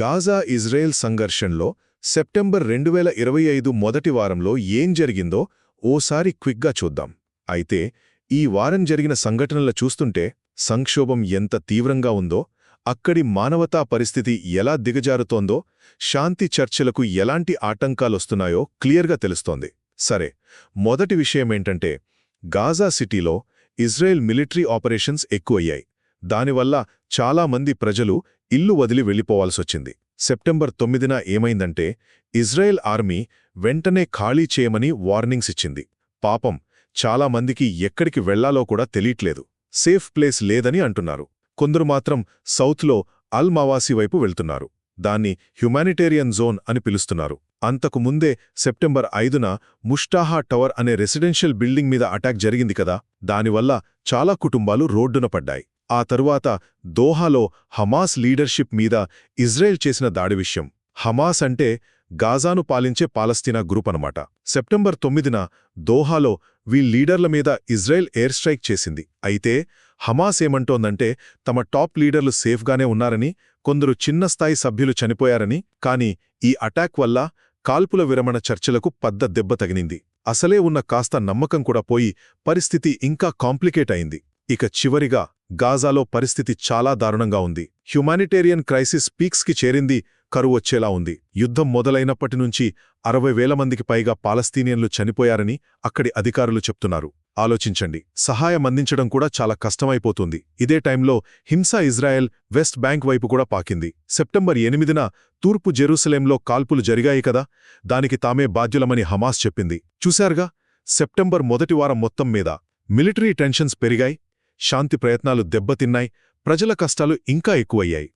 Gaza Israel సంఘర్షణలో September రెండు వేల ఇరవై ఐదు మొదటి వారంలో ఏం జరిగిందో ఓసారి క్విక్గా చూద్దాం. అయితే ఈ వారం జరిగిన సంఘటనల చూస్తుంటే సంక్షోభం ఎంత తీవ్రంగా ఉందో అక్కడి మానవతా పరిస్థితి ఎలా దిగజారుతోందో శాంతి చర్చలకు ఎలాంటి ఆటంకాలొస్తున్నాయో క్లియర్గా తెలుస్తోంది. సరే మొదటి విషయమేంటంటే గాజా సిటీలో ఇజ్రాయెల్ మిలిటరీ ఆపరేషన్స్ ఎక్కువయ్యాయి. దానివల్ల చాలామంది ప్రజలు ఇల్లు వదిలి వెళ్ళిపోవాల్సొచ్చింది. సెప్టెంబర్ తొమ్మిదిన ఏమైందంటే ఇజ్రాయెల్ ఆర్మీ వెంటనే ఖాళీ చేయమని వార్నింగ్స్ ఇచ్చింది. పాపం చాలామందికి ఎక్కడికి వెళ్ళాలో కూడా తెలియట్లేదు. సేఫ్ ప్లేస్ లేదని అంటున్నారు. కొందరు మాత్రం సౌత్లో అల్ మావాసి వైపు వెళ్తున్నారు. దాన్ని హ్యుమానిటేరియన్ జోన్ అని పిలుస్తున్నారు. అంతకు ముందే సెప్టెంబర్ ఐదున ముష్టాహా టవర్ అనే రెసిడెన్షియల్ బిల్డింగ్ మీద అటాక్ జరిగింది కదా దానివల్ల చాలా కుటుంబాలు రోడ్డున పడ్డాయి. ఆ తరువాత దోహాలో హమాస్ లీడర్షిప్ మీద ఇజ్రాయెల్ చేసిన దాడి విషయం. హమాస్ అంటే గాజాను పాలించే పాలస్తీనా గ్రూప్ అనమాట సెప్టెంబర్ తొమ్మిదిన దోహాలో వీ లీడర్ల మీద ఇజ్రాయెల్ ఎయిర్ స్ట్రైక్ చేసింది. అయితే హమాస్ ఏమంటోందంటే తమ టాప్ లీడర్లు సేఫ్గానే ఉన్నారని కొందరు చిన్న స్థాయి సభ్యులు చనిపోయారని కాని ఈ అటాక్ వల్ల కాల్పుల విరమణ చర్చలకు పద్ద దెబ్బ తగినింది అసలే ఉన్న కాస్త నమ్మకం కూడా పోయి పరిస్థితి ఇంకా కాంప్లికేట్ అయింది. ఇక చివరిగా గాజాలో పరిస్థితి చాలా దారుణంగా ఉంది. హ్యుమానిటేరియన్ క్రైసిస్ పీక్స్కి చేరింది కరువొచ్చేలా ఉంది. యుద్ధం మొదలైనప్పటినుంచి అరవై వేల మందికి పైగా పాలస్తీనియన్లు చనిపోయారని అక్కడి అధికారులు చెప్తున్నారు. ఆలోచించండి సహాయం అందించడం కూడా చాలా కష్టమైపోతుంది. ఇదే టైంలో హింస ఇజ్రాయెల్ వెస్ట్ బ్యాంక్ వైపు కూడా పాకింది. సెప్టెంబర్ ఎనిమిదిన తూర్పు జెరూసలేంలో కాల్పులు జరిగాయి కదా దానికి తామే బాధ్యులమని హమాస్ చెప్పింది. చూశారుగా సెప్టెంబర్ మొదటి వారం మొత్తం మీద మిలిటరీ టెన్షన్స్ పెరిగాయి శాంతి ప్రయత్నాలు దెబ్బతిన్నాయి ప్రజల కష్టాలు ఇంకా ఎక్కువయ్యాయి.